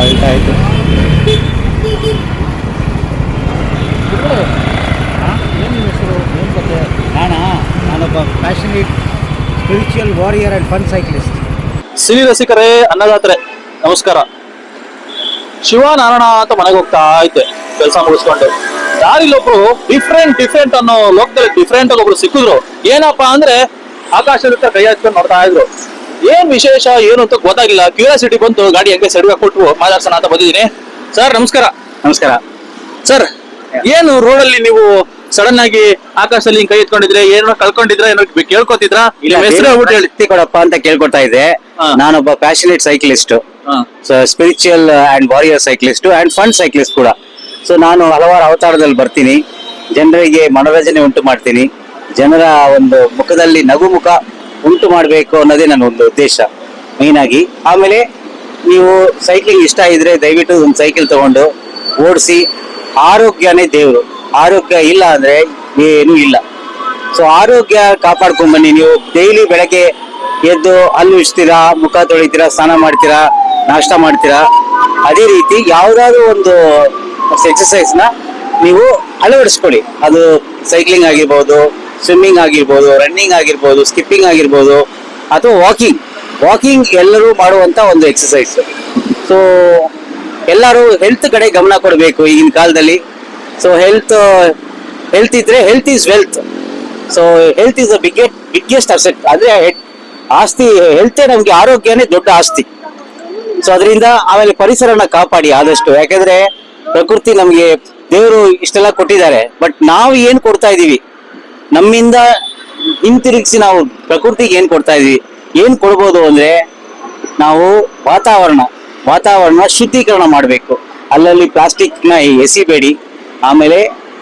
ಆಯ್ತು ಏನು ಹೆಸರು ಏನು ಕತೆ ನಾನಾ ನಾನೊಬ್ಬ passionate spiritual warrior and fun cyclist cine ರಸಿಕರೇ, ಅನ್ನದಾತ್ರೆ, ನಮಸ್ಕಾರ. ಶಿವ ನಾರಾಯಣ ಅಂತ ಮನೆಗೆ ಹೋಗ್ತಾ ಐತೆ ಕೆಲಸ ಮುಗಿಸ್ಕೊಂಡು. ದಾರಿಲೊಬ್ರು ಡಿಫ್ರೆಂಟ್ ಡಿಫ್ರೆಂಟ್ ಅನ್ನೋ ಲೋಕದಲ್ಲಿ ಡಿಫ್ರೆಂಟ್ ಒಬ್ರು ಸಿಕ್ಕಿದ್ರು. ಏನಪ್ಪಾ ಅಂದ್ರೆ ಆಕಾಶದ ಕೈ ಹಚ್ಕೊಂಡು ನೋಡ್ತಾ ಇದ್ರು. ಏನ್ ವಿಶೇಷ ಏನು ಅಂತ ಗೊತ್ತಾಗಿಲ್ಲ. ಕ್ಯೂರಿಯಾಸಿಟಿ ಬಂತು ಗಾಡಿ ಹೆಂಗೆ ಸೆಡ್ಗೆ ಕೊಟ್ಟು ಮಾತಾಡ್ಸೋಣ ಅಂತ ಬಂದಿದ್ದೀನಿ. ಸರ್ ನಮಸ್ಕಾರ. ನಮಸ್ಕಾರ. ಸರ್ ಏನು ರೋಡಲ್ಲಿ ನೀವು ಸಡನ್ ಆಗಿ ಆಕಾಶದಲ್ಲಿ ಹಿಂಗ್ ಕೈ ಎತ್ಕೊಂಡಿದ್ರೆ ಏನೋ ಕಳ್ಕೊಂಡಿದ್ರ ಏನೋ ಕೇಳ್ಕೊತಿದ್ರ? ನಿಮ್ಮ ಹೆಸರು ಹೇಳ್ಬಿಟ್ಟು ಹೇಳಿ. ಕೊಡಪ್ಪ ಅಂತ ಕೇಳ್ಕೊಡ್ತಾ ಇದ್ದೆ. ನಾನೊಬ್ಬ passionate cyclist spiritual and warrior cyclist and fun cyclist ಕೂಡ. ಸೊ ನಾನು ಹಲವಾರು ಅವತಾರದಲ್ಲಿ ಬರ್ತೀನಿ. ಜನರಿಗೆ ಮನೋರಂಜನೆ ಉಂಟು ಮಾಡ್ತೀನಿ. ಜನರ ಒಂದು ಮುಖದಲ್ಲಿ ನಗು ಮುಖ ಉಂಟು ಮಾಡಬೇಕು ಅನ್ನೋದೇ ನನ್ನ ಒಂದು ಉದ್ದೇಶ. ಮೇನ್ ಆಮೇಲೆ ನೀವು ಸೈಕ್ಲಿಂಗ್ ಇಷ್ಟ ಇದ್ರೆ ದಯವಿಟ್ಟು ಒಂದು ಸೈಕಲ್ ತಗೊಂಡು ಓಡಿಸಿ ಆರೋಗ್ಯನೇ ದೇವರು. ಆರೋಗ್ಯ ಇಲ್ಲ ಅಂದ್ರೆ ಏನೂ ಇಲ್ಲ. ಸೊ ಆರೋಗ್ಯ ಕಾಪಾಡ್ಕೊಂಡ್ ಬನ್ನಿ. ನೀವು ಡೈಲಿ ಬೆಳಗ್ಗೆ ಎದ್ದು ಹಲ್ಲು ಉಚ್ತೀರಾ ಮುಖ ತೊಳಿತೀರಾ, ಸ್ನಾನ ಮಾಡ್ತೀರಾ, ನಾಷ್ಟ ಮಾಡ್ತೀರಾ, ಅದೇ ರೀತಿ ಯಾವ್ದಾದ್ರು ಒಂದು ಎಕ್ಸಸೈಸ್ ನೀವು ಅಳವಡಿಸ್ಕೊಳ್ಳಿ. ಅದು ಸೈಕ್ಲಿಂಗ್ ಆಗಿರ್ಬೋದು ಸ್ವಿಮ್ಮಿಂಗ್ ಆಗಿರ್ಬೋದು ರನ್ನಿಂಗ್ ಆಗಿರ್ಬೋದು ಸ್ಕಿಪ್ಪಿಂಗ್ ಆಗಿರ್ಬೋದು, ಅಥವಾ ವಾಕಿಂಗ್ ವಾಕಿಂಗ್ ಎಲ್ಲರೂ ಮಾಡುವಂತ ಒಂದು ಎಕ್ಸಸೈಸ್ ಸೊ ಎಲ್ಲರೂ ಹೆಲ್ತ್ ಕಡೆ ಗಮನ ಕೊಡಬೇಕು ಈಗಿನ ಕಾಲದಲ್ಲಿ. ಸೊ ಹೆಲ್ತ್ ಹೆಲ್ತ್ ಇದ್ರೆ health is wealth so health is the biggest biggest asset ಅಂದ್ರೆ, ಆಸ್ತಿ ಹೆಲ್ತೇ ನಮ್ಗೆ ಆರೋಗ್ಯನೇ ದೊಡ್ಡ ಆಸ್ತಿ. ಸೊ ಅದರಿಂದ ಆಮೇಲೆ ಪರಿಸರನ ಕಾಪಾಡಿ ಆದಷ್ಟು. ಯಾಕಂದ್ರೆ, ಪ್ರಕೃತಿ ನಮ್ಗೆ ದೇವರು ಇಷ್ಟೆಲ್ಲ ಕೊಟ್ಟಿದ್ದಾರೆ. ಬಟ್ ನಾವು ಏನ್ ಕೊಡ್ತಾ ಇದೀವಿ ನಮ್ಮಿಂದ ಹಿಂತಿರುಗಿಸಿ ನಾವು ಪ್ರಕೃತಿಗೆ ಏನ್ ಕೊಡ್ತಾ ಇದೀವಿ, ಏನ್ ಕೊಡ್ಬೋದು ಅಂದ್ರೆ ನಾವು ವಾತಾವರಣ ವಾತಾವರಣ ಶುದ್ಧೀಕರಣ ಮಾಡಬೇಕು. ಅಲ್ಲಲ್ಲಿ ಪ್ಲಾಸ್ಟಿಕ್ನ ಎಸಿಬೇಡಿ, ಆಮೇಲೆ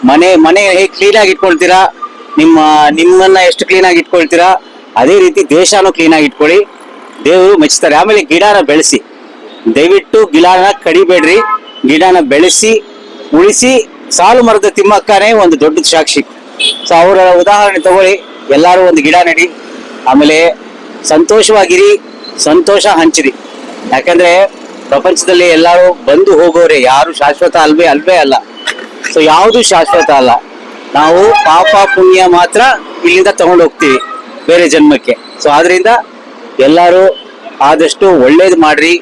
ಮನೆ ಮನೆ ಹೇಗೆ ಕ್ಲೀನ್ ಆಗಿ ಇಟ್ಕೊಳ್ತೀರಾ, ನಿಮ್ಮ, ನಿಮ್ಮನ್ನ ಎಷ್ಟು ಕ್ಲೀನ್ ಆಗಿ ಇಟ್ಕೊಳ್ತೀರಾ, ಅದೇ ರೀತಿ ದೇಶನೂ ಕ್ಲೀನ್ ಆಗಿ ಇಟ್ಕೊಳ್ಳಿ. ದೇವರು ಮೆಚ್ಚುತ್ತಾರೆ ಆಮೇಲೆ ಗಿಡನ ಬೆಳೆಸಿ. ದಯವಿಟ್ಟು ಗಿಡನ ಕಡಿಬೇಡ್ರಿ. ಗಿಡನ ಬೆಳೆಸಿ, ಉಳಿಸಿ, ಸಾಲು ಮರದ ತಿಮ್ಮಕ್ಕನೇ ಒಂದು ದೊಡ್ಡ ಸಾಕ್ಷಿ. ಸೊ ಅವರ ಉದಾಹರಣೆ ತಗೊಳ್ಳಿ. ಎಲ್ಲರೂ ಒಂದು ಗಿಡ ನೆಡಿ. ಆಮೇಲೆ ಸಂತೋಷವಾಗಿರಿ, ಸಂತೋಷ ಹಂಚಿರಿ. ಯಾಕಂದ್ರೆ ಪ್ರಪಂಚದಲ್ಲಿ ಎಲ್ಲರೂ ಬಂದು ಹೋಗೋರೆ. ಯಾರು ಶಾಶ್ವತ ಅಲ್ವೇ ಅಲ್ವೇ ಅಲ್ಲ. ಸೊ ಯಾವುದು ಶಾಶ್ವತ ಅಲ್ಲ. ನಾವು ಪಾಪ ಪುಣ್ಯ ಮಾತ್ರ ಇಲ್ಲಿಂದ ತಗೊಂಡು ಹೋಗ್ತೀವಿ, ಬೇರೆ ಜನ್ಮಕ್ಕೆ. ಸೊ ಆದ್ರಿಂದ ಎಲ್ಲರೂ ಆದಷ್ಟು ಒಳ್ಳೇದು ಮಾಡ್ರಿ.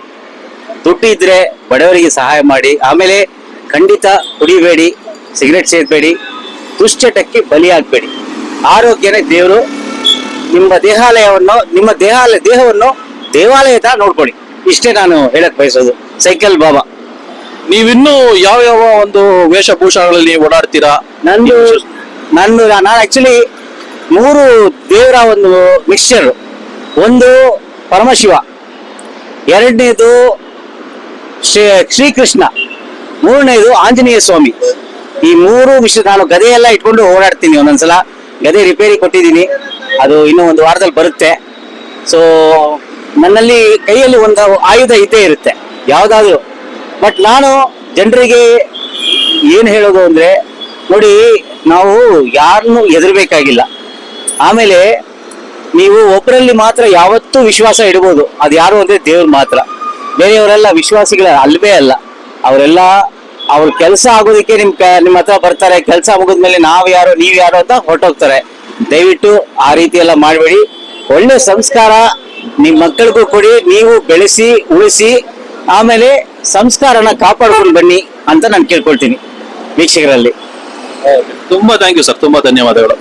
ದುಡ್ಡು ಇದ್ರೆ ಬಡವರಿಗೆ ಸಹಾಯ ಮಾಡಿ. ಆಮೇಲೆ ಖಂಡಿತ ಕುಡಿಬೇಡಿ, ಸಿಗರೆಟ್ ಸೇರ್ಬೇಡಿ ದುಶ್ಚಟಕ್ಕೆ ಬಲಿಯಾಗಬೇಡಿ. ಆರೋಗ್ಯನೇ ದೇವರು. ನಿಮ್ಮ ದೇಹಾಲಯವನ್ನು ನಿಮ್ಮ ದೇಹಾಲಯ ದೇಹವನ್ನು ದೇವಾಲಯದ ನೋಡ್ಕೊಳ್ಳಿ. ಇಷ್ಟೇ ನಾನು ಹೇಳಕ್ ಬಯಸೋದು. ಸೈಕಲ್ ಬಾಬಾ. ನೀವಿನ್ನೂ ಯಾವ ಯಾವ ಒಂದು ವೇಷಭೂಷಣಗಳಲ್ಲಿ ಓಡಾಡ್ತೀರಾ? ನಂದು ನಂದು ನಾನು ಆಕ್ಚುಲಿ ಮೂರು ದೇವರ ಒಂದು ಮಿಕ್ಸ್ಚರ್ ಒಂದು ಪರಮಶಿವ ಎರಡನೇದು ಶ್ರೀ ಶ್ರೀಕೃಷ್ಣ ಮೂರನೇದು ಆಂಜನೇಯ ಸ್ವಾಮಿ. ಈ ಮೂರು ವಿಷಯ ನಾನು ಗದೆ ಎಲ್ಲ ಇಟ್ಕೊಂಡು ಓಡಾಡ್ತೀನಿ ಒಂದೊಂದ್ಸಲ. ಗದೆ ರಿಪೇರಿ ಕೊಟ್ಟಿದ್ದೀನಿ. ಅದು ಇನ್ನೂ ಒಂದು ವಾರದಲ್ಲಿ ಬರುತ್ತೆ. ಸೊ ನನ್ನಲ್ಲಿ ಕೈಯಲ್ಲಿ ಒಂದು ಆಯುಧ ಇದ್ದೇ ಇರುತ್ತೆ. ಯಾವುದಾದ್ರೂ. ಬಟ್ ನಾನು ಜನರಿಗೆ ಏನು ಹೇಳೋದು ಅಂದರೆ, ನೋಡಿ, ನಾವು ಯಾರನ್ನು ಎದುರಬೇಕಾಗಿಲ್ಲ ಆಮೇಲೆ ನೀವು ಒಬ್ಬರಲ್ಲಿ ಮಾತ್ರ ಯಾವತ್ತೂ ವಿಶ್ವಾಸ ಇಡ್ಬೋದು. ಅದು ಯಾರು ಅಂದರೆ ದೇವ್ರು ಮಾತ್ರ. ಬೇರೆಯವರೆಲ್ಲ ವಿಶ್ವಾಸಿಗಳ ಅಲ್ವೇ ಅಲ್ಲ. ಅವರೆಲ್ಲ ಅವ್ರ ಕೆಲಸ ಆಗೋದಕ್ಕೆ ನಿಮ್ ನಿಮ್ಮ ಹತ್ರ ಬರ್ತಾರೆ, ಕೆಲಸ ಮುಗಿದ್ಮೇಲೆ ನಾವು ಯಾರು, ನೀವ್ ಯಾರು ಅಂತ ಹೊರಟೋಗ್ತಾರೆ. ದಯವಿಟ್ಟು ಆ ರೀತಿ ಎಲ್ಲ ಮಾಡಬೇಡಿ. ಒಳ್ಳೆ ಸಂಸ್ಕಾರ ನಿಮ್ ಮಕ್ಕಳಿಗೂ ಕೊಡಿ, ನೀವು ಬೆಳೆಸಿ, ಉಳಿಸಿ, ಆಮೇಲೆ ಸಂಸ್ಕಾರನ ಕಾಪಾಡ್ಕೊಂಡು ಬನ್ನಿ ಅಂತ ನಾನು ಕೇಳ್ಕೊಳ್ತೀನಿ. ವೀಕ್ಷಕರಲ್ಲಿ. ತುಂಬಾ ಥ್ಯಾಂಕ್ ಯು ಸರ್ ತುಂಬಾ ಧನ್ಯವಾದಗಳು.